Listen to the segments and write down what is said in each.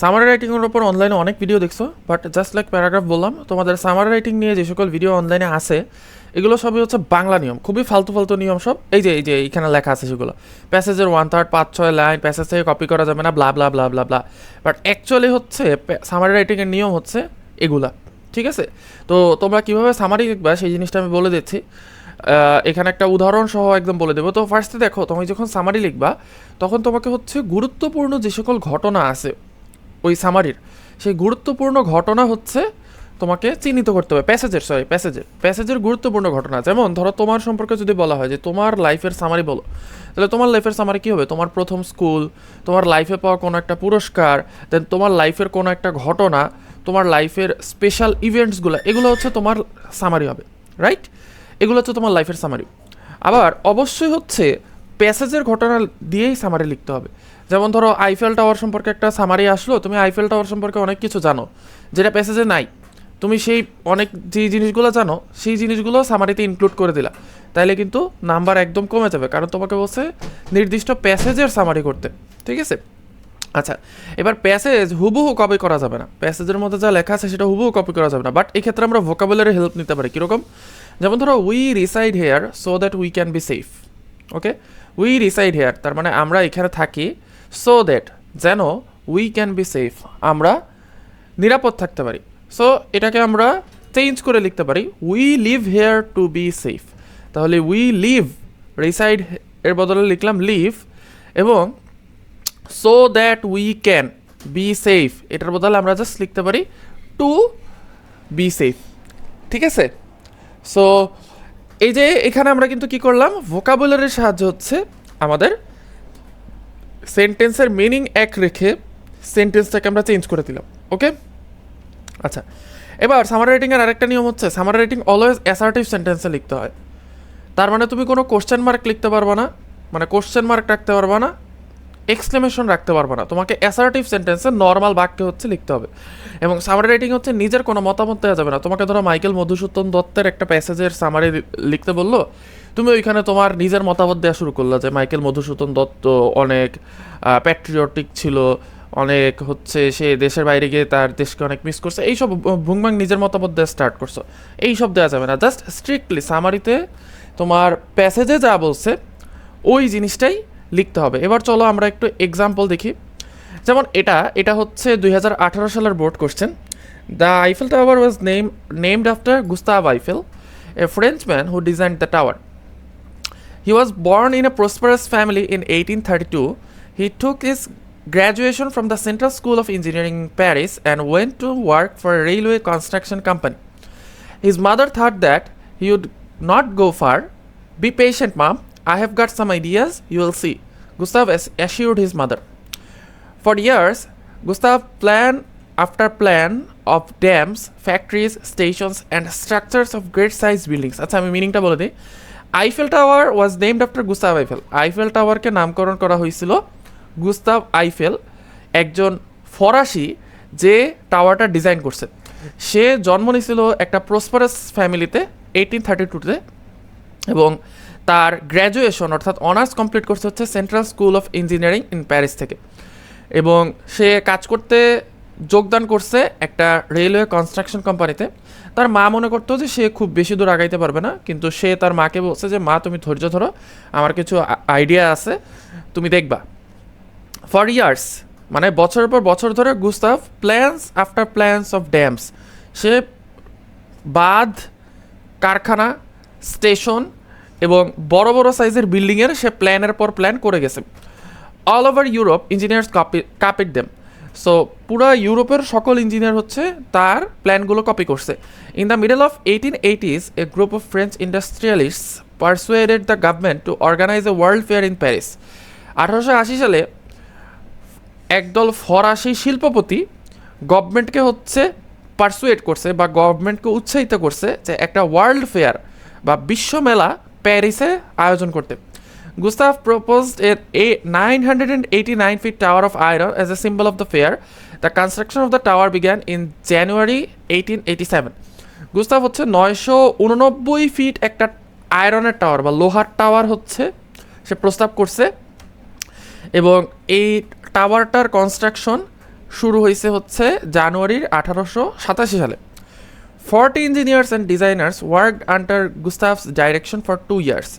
Summer রাইটিংয়ের ওপর অনলাইনে অনেক ভিডিও দেখছ বাট জাস্ট লাইক প্যারাগ্রাফ বললাম, তোমাদের সামার রাইটিং নিয়ে যে সকল ভিডিও অনলাইনে আছে, এগুলো সবই হচ্ছে বাংলা নিয়ম, খুবই ফালতু ফালতু নিয়ম সব। এই যে এই যে এইখানে লেখা আছে সেগুলো। প্যাসেজের ওয়ান থার্ড পাঁচ ছয় লাইন প্যাসেজ থেকে কপি করা যাবে না blah blah blah blah blah but actually হচ্ছে সামারি রাইটিংয়ের নিয়ম হচ্ছে এগুলা, ঠিক আছে? তো তোমরা কীভাবে সামারি লিখবা সেই জিনিসটা আমি বলে দিচ্ছি। এখানে একটা উদাহরণ সহ একদম বলে দেবো। তো ফার্স্টে দেখো, তুমি যখন সামারি লিখবা, তখন তোমাকে হচ্ছে গুরুত্বপূর্ণ যে সকল ঘটনা আছে ওই সামারির সেই গুরুত্বপূর্ণ ঘটনা হচ্ছে তোমাকে চিহ্নিত করতে হবে। প্যাসেজের সরি প্যাসেজের প্যাসেজের গুরুত্বপূর্ণ ঘটনা। যেমন ধরো তোমার সম্পর্কে যদি বলা হয় যে তোমার লাইফের সামারি বলো, তাহলে তোমার লাইফের সামারি কী হবে? তোমার প্রথম স্কুল তোমার লাইফে পাওয়া কোনো একটা পুরস্কার দেন তোমার লাইফের কোনো একটা ঘটনা, তোমার লাইফের স্পেশাল ইভেন্টসগুলো এগুলো হচ্ছে তোমার সামারি হবে রাইট এগুলো হচ্ছে তোমার লাইফের সামারি আবার অবশ্যই হচ্ছে প্যাসেজের ঘটনা দিয়েই সামারি লিখতে হবে। যেমন ধরো আইফেল টাওয়ার সম্পর্কে একটা সামারি আসলো, তুমি আইফেল টাওয়ার সম্পর্কে অনেক কিছু জানো, যেটা প্যাসেজে নাই। তুমি সেই অনেক যে জিনিসগুলো জানো, সেই জিনিসগুলো সামারিতে ইনক্লুড করে দিলা। তাইলে কিন্তু নাম্বার একদম কমে যাবে, কারণ তোমাকে বলছে নির্দিষ্ট প্যাসেজের সামারি করতে। ঠিক আছে? আচ্ছা এবার প্যাসেজ হুবহু কপি করা যাবে না। প্যাসেজের মধ্যে যা লেখা আছে, সেটা হুবহু কপি করা যাবে না। বাট এক্ষেত্রে আমরা ভোকাবুলারি হেল্প নিতে পারি, কীরকম? যেমন ধরো we reside here so that we can be safe okay we reside here তার মানে আমরা এখানে থাকি সো দ্যাট যেন উই ক্যান বি সেফ আমরা নিরাপদ থাকতে পারি। সো এটাকে আমরা চেঞ্জ করে লিখতে পারি। We live here to be safe তাহলে উই লিভ রিসাইড এর বদলে লিখলাম লিভ এবং so that we can be safe এটার বদলে আমরা জাস্ট লিখতে পারি টু বি সেফ ঠিক আছে? সো এই যে এখানে আমরা কিন্তু কি করলাম? ভোকাবুলারির সাহায্য হচ্ছে আমাদের সেন্টেন্সের মিনিং এক রেখে সেন্টেন্সটাকে আমরা চেঞ্জ করে দিলাম ওকে আচ্ছা এবার সামার রাইটিংয়ের আরেকটা নিয়ম হচ্ছে সামার রাইটিং অলওয়েজ অ্যাসার্টিভ সেন্টেন্সে লিখতে হয়। তার মানে তুমি কোনো কোশ্চেন মার্ক লিখতে পারবা না মানে কোশ্চেন মার্ক রাখতে পারবা না এক্সক্লেমেশন রাখতে পারবে না। তোমাকে অ্যাসার্টিভ সেন্টেন্সে নর্মাল বাক্যে হচ্ছে লিখতে হবে। এবং সামারি রাইটিং হচ্ছে নিজের কোনো মতামত দেওয়া যাবে না। তোমাকে ধরো মাইকেল মধুসূদন দত্তের একটা প্যাসেজের সামারি লিখতে বলল, তুমি ওইখানে তোমার নিজের মতামত দেওয়া শুরু করল যে মাইকেল মধুসূদন দত্ত অনেক প্যাট্রিয়টিক ছিল, অনেক হচ্ছে সে দেশের বাইরে গিয়ে তার দেশকে অনেক মিস করছে। এইসব ভুংবাং নিজের মতামত দেওয়া স্টার্ট করছ। এইসব দেওয়া যাবে না। জাস্ট স্ট্রিক্টলি সামারিতে তোমার প্যাসেজে যা বলছে, ওই জিনিসটাই লিখতে হবে এবার চলো আমরা একটু এক্সাম্পল দেখি যেমন এটা এটা হচ্ছে দুই হাজার আঠারো সালের board question the Eiffel Tower was name named after Gustave Eiffel a French man who design the tower He was born in a prosperous family in 1832. He took his graduation from the Central School of Engineering in Paris and went to work for a railway construction company. His mother thought that he would not go far. Be patient, mom. I have got some ideas. You will see. Gustav as- assured his mother. For years, Gustav planned after plan of dams, factories, stations, and structures of great sized buildings. আচ্ছা আমি মিনিংটা বলে দিই Eiffel Tower was named after Gustave Eiffel Eiffel টাওয়ারকে নামকরণ করা হয়েছিল Gustave Eiffel একজন ফরাসি যে টাওয়ারটা ডিজাইন করছে সে জন্ম নিয়েছিল একটা প্রসপারাস ফ্যামিলিতে এইটিন থার্টি টুতে এবং তার গ্র্যাজুয়েশন অর্থাৎ অনার্স কমপ্লিট করছে হচ্ছে Central School of Engineering in Paris থেকে। এবং সে কাজ করতে যোগদান করছে একটা রেলওয়ে কনস্ট্রাকশন কোম্পানিতে তার মা মনে করতো যে সে খুব বেশি দূর আগাইতে পারবে না, কিন্তু সে তার মাকে বলছে যে, মা, তুমি ধৈর্য ধরো, আমার কিছু আইডিয়া আছে, তুমি দেখবা। ফর ইয়ার্স মানে বছরের পর বছর ধরে Gustave plans after plans of dams সে বাঁধ, কারখানা স্টেশন এবং বড় বড় সাইজের বিল্ডিংয়ের সে প্ল্যানের পর প্ল্যান করে গেছে। All over Europe engineers copy copied them so পুরো ইউরোপের সকল ইঞ্জিনিয়ার হচ্ছে তার প্ল্যানগুলো কপি করছে। In the middle of eighteen eighties a group of French industrialists persuaded the government to organise a world fair in Paris আঠারোশো আশি সালে একদল ফরাসি শিল্পপতি গভর্নমেন্টকে হচ্ছে পারসুয়েট করছে বা গভর্নমেন্টকে উৎসাহিত করছে যে একটা ওয়ার্ল্ড ফেয়ার বা বিশ্ব মেলা প্যারিসে আয়োজন করতে Gustave proposed a, a 989 feet tower of iron as a symbol of the fair. The construction of the tower began in January 1887. Gustave হচ্ছে নয়শো উননব্বই ফিট একটা আয়রনের টাওয়ার বা লোহার টাওয়ার হচ্ছে সে প্রস্তাব করছে এবং এই টাওয়ারটার কনস্ট্রাকশন শুরু হয়েছে হচ্ছে জানুয়ারির আঠারোশো সাতাশি সালে forty engineers and designers work under Gustave's direction for two years.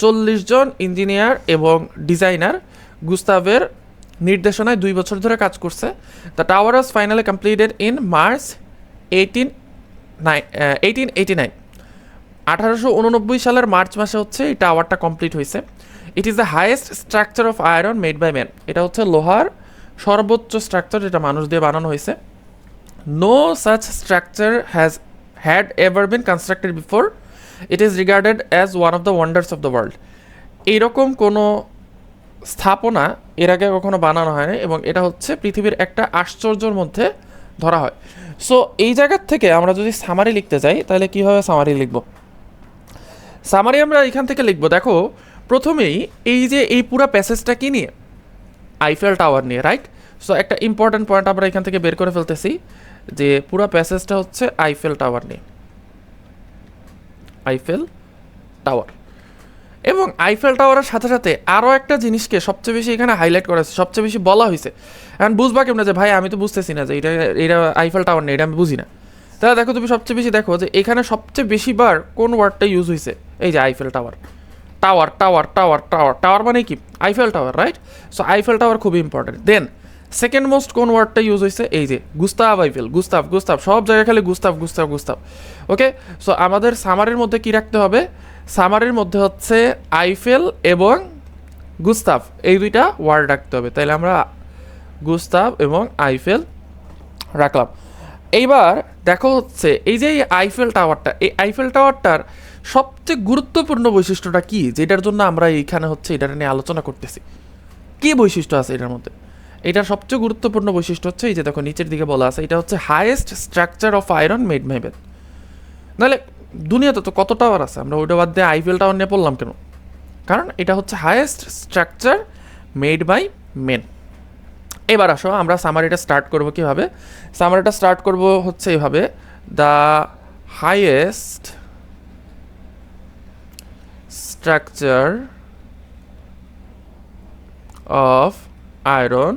চল্লিশ জন ইঞ্জিনিয়ার এবং ডিজাইনার গুস্তাভের নির্দেশনায় দুই বছর ধরে কাজ করছে। The tower was finally completed in March eighteen eighteen eighty nine আঠারোশো উননব্বই সালের মার্চ মাসে হচ্ছে এই টাওয়ারটা কমপ্লিট হয়েছে। It is the highest structure of iron made by man এটা হচ্ছে লোহার সর্বোচ্চ স্ট্রাকচার যেটা মানুষ দিয়ে বানানো হয়েছে। No such structure has had ever been constructed before it is regarded as one of the wonders of the world এইরকম কোনো স্থাপনা এর আগে কখনো বানানো হয়নি এবং এটা হচ্ছে পৃথিবীর একটা আশ্চর্যর মধ্যে ধরা হয়। সো এই জায়গার থেকে আমরা যদি সামারি লিখতে যাই, তাহলে কীভাবে সামারি লিখব? সামারি আমরা এখান থেকে লিখব। দেখো, প্রথমেই এই যে এই পুরো প্যাসেজটা কি নিয়ে? আইফেল টাওয়ার নিয়ে রাইট সো একটা ইম্পর্ট্যান্ট পয়েন্ট আমরা এখান থেকে বের করে ফেলতেছি। যে পুরো প্যাসেজটা হচ্ছে আইফেল টাওয়ার নিয়ে। আইফেল টাওয়ার এবং আইফেল টাওয়ারের সাথে সাথে আরও একটা জিনিসকে সবচেয়ে বেশি এখানে হাইলাইট করা হয়েছে, সবচেয়ে বেশি বলা হয়েছে। এখন বুঝবা কেমন যে, ভাই, আমি তো বুঝতেছি না যে এটা এটা আইফেল টাওয়ার নেই এটা আমি বুঝি না। তাহলে দেখো তুমি সবচেয়ে বেশি দেখো যে, এখানে সবচেয়ে বেশি বার কোন ওয়ার্ডটা ইউজ হয়েছে? এই যে Eiffel Tower tower tower tower tower tower মানে কি? Eiffel Tower right so Eiffel Tower খুবই ইম্পর্টেন্ট দেন সেকেন্ড মোস্ট কোন ওয়ার্ডটা ইউজ হয়েছে এই যে গুস্তাভ আইফেল গুস্তাভ গুস্তাভ সব জায়গায় খালি Gustave Gustave Gustave okay so আমাদের সামারের মধ্যে কি রাখতে হবে? সামারের মধ্যে হচ্ছে আইফেল এবং গুস্তাভ এই দুইটা ওয়ার্ড রাখতে হবে। তাইলে আমরা গুস্তাভ এবং আইফেল রাখলাম। এইবার দেখো হচ্ছে, এই যে আইফেল টাওয়ারটা এই আইফেল টাওয়ারটার সবচেয়ে গুরুত্বপূর্ণ বৈশিষ্ট্যটা কি? যেটার জন্য আমরা এইখানে হচ্ছে এটা নিয়ে আলোচনা করতেছি। কি বৈশিষ্ট্য আছে এটার মধ্যে? এটার সবচেয়ে গুরুত্বপূর্ণ বৈশিষ্ট্য হচ্ছে এই যে দেখো নিচের দিকে বলা আছে, এটা হচ্ছে highest structure of iron made মাইবেল নাহলে দুনিয়াতে তো কত টাওয়ার আছে? আমরা ওইটা বাদ দিয়ে আইফেল টাওয়ার নিয়ে পড়লাম কেন? কারণ এটা হচ্ছে highest structure made by men এবার আসো, আমরা সামারিটা স্টার্ট করব কীভাবে? সামারিটা স্টার্ট করব হচ্ছে এইভাবে the highest structure of iron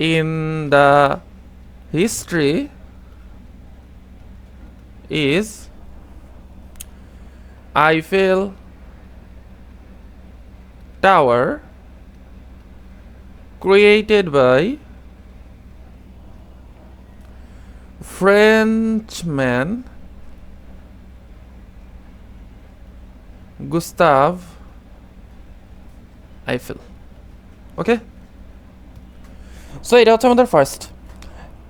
in the history is Eiffel Tower created by Frenchman Gustave Eiffel. Okay so এটা হচ্ছে আমাদের ফার্স্ট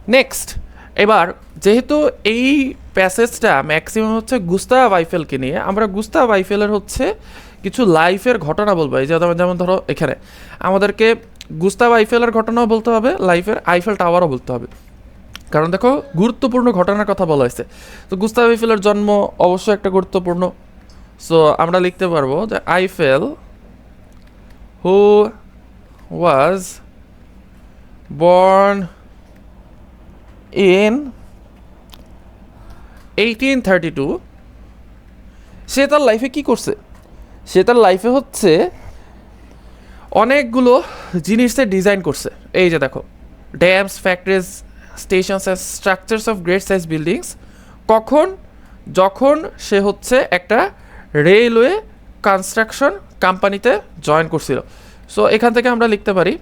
নেক্সট এবার যেহেতু এই প্যাসেজটা ম্যাক্সিমাম হচ্ছে গুস্তা আইফেলকে নিয়ে, আমরা গুস্তা আইফেলের হচ্ছে কিছু লাইফের ঘটনা বলব। এই যে যেমন- ধরো এখানে, আমাদেরকে গুস্তাভ আইফেলের ঘটনাও বলতে হবে লাইফের আইফেল টাওয়ারও বলতে হবে। কারণ দেখো, গুরুত্বপূর্ণ ঘটনার কথা বলা হয়েছে। তো গুস্তাভ আইফেলের জন্ম অবশ্যই একটা গুরুত্বপূর্ণ। সো আমরা লিখতে পারব যে Eiffel who was born in 1832 সে তার লাইফে কি করছে? সে তার লাইফে হচ্ছে অনেকগুলো জিনিসের ডিজাইন করছে। এই যে দেখো dams factories stations and structures of great size buildings কখন? যখন সে হচ্ছে একটা রেলওয়ে কনস্ট্রাকশন কোম্পানিতে জয়েন করছিল। সো এখান থেকে আমরা লিখতে পারি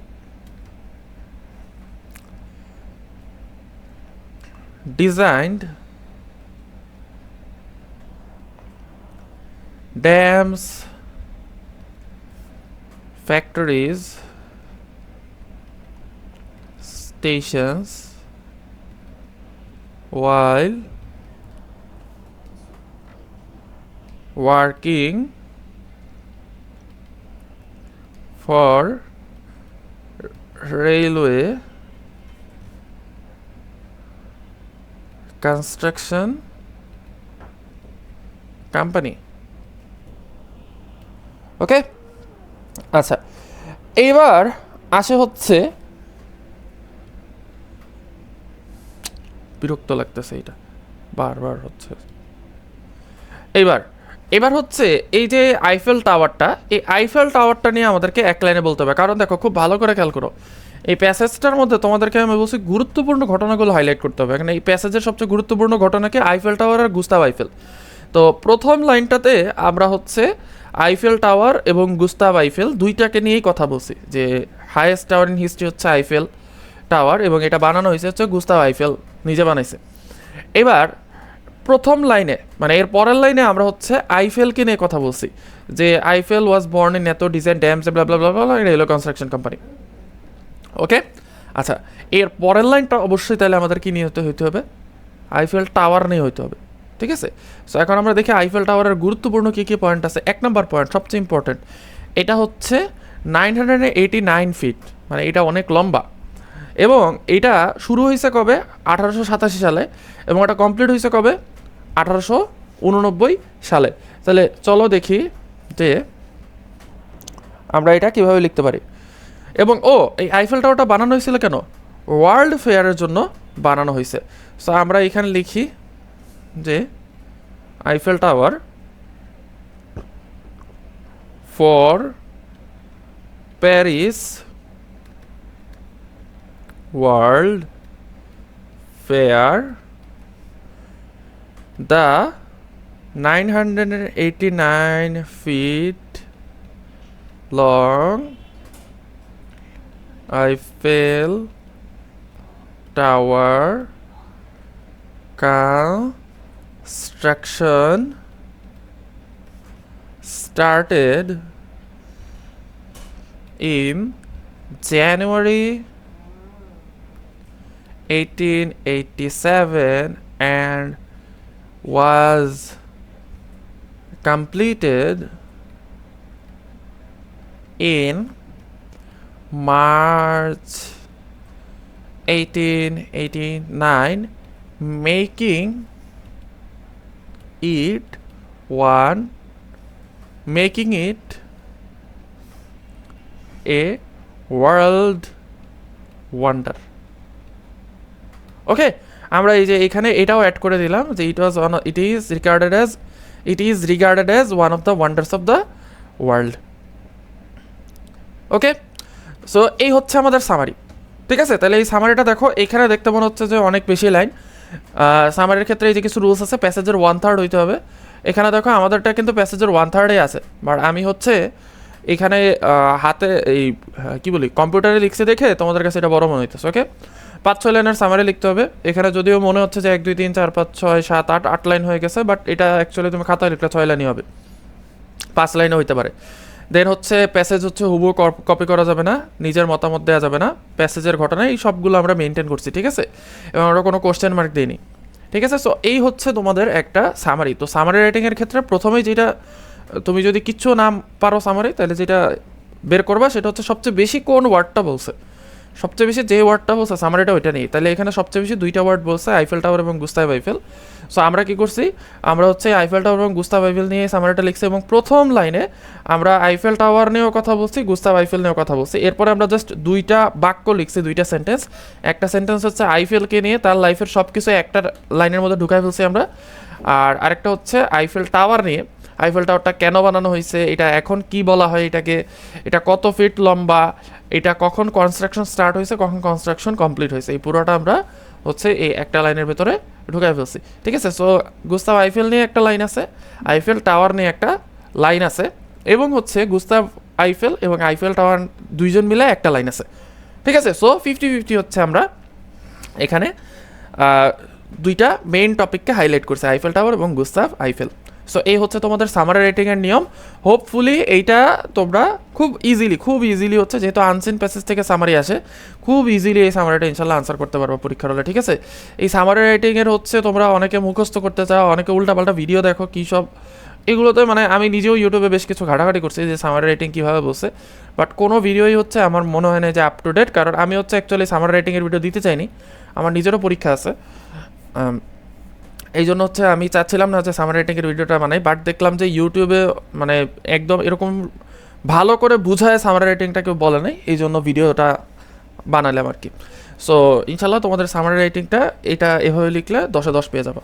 designed dams factories stations while working for railway construction company okay আচ্ছা এইবার আসে হচ্ছে বিরক্ত লাগতেছে এটা বারবার হচ্ছে। এইবার, এবার হচ্ছে এই যে আইফেল টাওয়ারটা এই আইফেল টাওয়ারটা নিয়ে আমাদেরকে এক লাইনে বলতে হবে। কারণ দেখো, খুব ভালো করে খেয়াল করো। এই প্যাসেজটার মধ্যে তোমাদেরকে আমি বলছি গুরুত্বপূর্ণ ঘটনাগুলো হাইলাইট করতে হবে এখানে এই প্যাসেজের সবচেয়ে গুরুত্বপূর্ণ ঘটনাকে আইফেল টাওয়ার আর গুস্তাভ আইফেল তো প্রথম লাইনটাতে আমরা হচ্ছে আইফেল টাওয়ার এবং গুস্তাভ আইফেল দুইটাকে নিয়েই কথা বলছি যে হায়েস্ট টাওয়ার ইন হিস্ট্রি হচ্ছে আইফেল টাওয়ার এবং এটা বানানো হয়েছে হচ্ছে গুস্তাভ আইফেল নিজে বানাইছে এবার প্রথম লাইনে মানে এর পরের লাইনে আমরা হচ্ছে আইফেলকে নিয়ে কথা বলছি যে আইফেল ওয়াজ বর্ন ইন এত design dams blah construction company okay? আচ্ছা এর পরের লাইনটা অবশ্যই তাহলে আমাদের কি নিয়ে হইতে হবে? আইফেল টাওয়ার নিয়ে হইতে হবে, ঠিক আছে? সো এখন আমরা দেখি আইফেল টাওয়ারের গুরুত্বপূর্ণ কী কী পয়েন্ট আছে। এক নম্বর পয়েন্ট সবচেয়ে ইম্পর্টেন্ট এটা হচ্ছে nine hundred eighty nine feet মানে এটা অনেক লম্বা। এবং এটা শুরু হয়েছে কবে? আঠারোশো সাতাশি সালে, এবং এটা কমপ্লিট হয়েছে কবে? আঠারোশো উননব্বই সালে। তাহলে চলো দেখি যে আমরা এটা কীভাবে লিখতে পারি। এবং, ও, এই আইফেল টাওয়ারটা বানানো হয়েছিল কেন? ওয়ার্ল্ড ফেয়ারের জন্য বানানো হয়েছে। সো আমরা এখানে লিখি যে Eiffel Tower for Paris world fair the nine hundred eighty nine feet long Eiffel Tower construction started in January 1887 and was completed in March 1889, making it one, making it a world wonder. Okay আমরা এই যে এখানে এটাও add করে দিলাম যে it was one it is regarded as it is regarded as one of the wonders of the world okay so এই হচ্ছে আমাদের সামারি ঠিক আছে? তাহলে এই সামারিটা দেখো। এখানে দেখতে মনে হচ্ছে যে অনেক বেশি লাইন সামারির ক্ষেত্রে এই যে কিছু রুলস আছে প্যাসেজের ওয়ান থার্ড হইতে হবে। এখানে দেখো, আমাদেরটা কিন্তু প্যাসেজের ওয়ান থার্ডে আছে। বাট আমি হচ্ছে এখানে হাতে এই কি বলি কম্পিউটারে লিখছে দেখে তোমাদের কাছে এটা বড় মনে হইতেছে ওকে পাঁচ, ছয় লাইনের সামারি লিখতে হবে। এখানে যদিও মনে হচ্ছে যে এক, দুই, তিন, চার, পাঁচ, ছয়, সাত, আট আট লাইন হয়ে গেছে বাট এটা অ্যাকচুয়ালি তুমি খাতায় লিখলে ছয় লাইনই হবে। পাঁচ লাইনও হইতে পারে। দেন হচ্ছে প্যাসেজ হচ্ছে হুবু কপি করা যাবে না, নিজের মতামত দেওয়া যাবে না। প্যাসেজের ঘটনা এই সবগুলো আমরা মেনটেন করছি, ঠিক আছে? এবং আমরা কোনো কোশ্চেন মার্ক দিইনি, ঠিক আছে? সো এই হচ্ছে তোমাদের একটা সামারি তো সামারি রাইটিংয়ের ক্ষেত্রে প্রথমেই যেটা, তুমি যদি কিচ্ছু নাম পারো সামারি তাহলে যেটা বের করবা সেটা হচ্ছে সবচেয়ে বেশি কোন ওয়ার্ডটা বলছে। সবচেয়ে বেশি যে ওয়ার্ডটা বলছে সামারিটা ওইটা নেই। তাহলে এখানে সবচেয়ে বেশি দুইটা ওয়ার্ড বলছে আইফেল টাওয়ার এবং গুস্তাভ আইফেল সো আমরা কি করছি? আমরা হচ্ছে আইফেল টাওয়ার এবং গুস্তাভ আইফেল নিয়ে সামারিটা লিখছি এবং প্রথম লাইনে আমরা আইফেল টাওয়ার নিয়েও কথা বলছি গুস্তাভ আইফেল নিয়েও কথা বলছি। এরপরে আমরা জাস্ট দুইটা বাক্য লিখছি, দুইটা সেন্টেন্স একটা সেন্টেন্স হচ্ছে আইফেলকে নিয়ে তার লাইফের সব কিছু একটা লাইনের মধ্যে ঢুকাই ফেলছি আমরা। আর আরেকটা হচ্ছে আইফেল টাওয়ার নিয়ে আইফেল টাওয়ারটা কেন বানানো হয়েছে, এটা এখন কি বলা হয় এটাকে, এটা কত ফিট লম্বা এটা কখন কনস্ট্রাকশন স্টার্ট হয়েছে, কখন কনস্ট্রাকশন কমপ্লিট হয়েছে, এই পুরোটা আমরা হচ্ছে এই একটা লাইনের ভেতরে ঢুকাই ফেলছি। ঠিক আছে? সো গুস্তাব আইফেল নিয়ে একটা লাইন আছে আইফেল টাওয়ার নিয়ে একটা লাইন আছে, এবং হচ্ছে গুস্তাব আইফেল এবং আইফেল টাওয়ার দুইজন মিলে একটা লাইন আছে। ঠিক আছে? সো ফিফটি ফিফটি হচ্ছে আমরা এখানে দুইটা মেইন টপিককে হাইলাইট করছে আইফেল টাওয়ার এবং গুস্তাভ আইফেল সো এই হচ্ছে তোমাদের সামার রেটিংয়ের নিয়ম। হোপফুলি এইটা তোমরা খুব ইজিলি খুব ইজিলি হচ্ছে যেহেতু আনসিন প্যাসেজ থেকে সামারি আসে খুব ইজিলি এই সামারিটা ইনশাল্লাহ আনসার করতে পারব পরীক্ষার হলে ঠিক আছে? এই সামার রেটিংয়ের হচ্ছে তোমরা অনেকে মুখস্থ করতে চাও অনেকে উল্টাপাল্টা ভিডিও দেখো কী সব এগুলোতে মানে আমি নিজেও ইউটিউবে বেশ কিছু ঘাটাঘাটি করছি যে সামার রেটিং কীভাবে বসে। বাট কোনো ভিডিওই হচ্ছে আমার মনে হয় না যে আপ টু ডেট কারণ আমি হচ্ছে অ্যাকচুয়ালি সামার রেটিংয়ের ভিডিও দিতে চাইনি আমার নিজেরও পরীক্ষা আছে। আম, এই জন্য হচ্ছে আমি চাচ্ছিলাম না যে সামার ট্যাঙ্কের ভিডিওটা বানাই বাট দেখলাম যে ইউটিউবে মানে একদম এরকম ভালো করে বুঝায় সামার রাইটিংটা কেউ বলে নাই এই জন্য ভিডিওটা বানালাম আর কি। সো ইনশাল্লাহ তোমাদের সামার রাইটিংটা এটা এভাবে লিখলে দশে দশ পেয়ে যাব।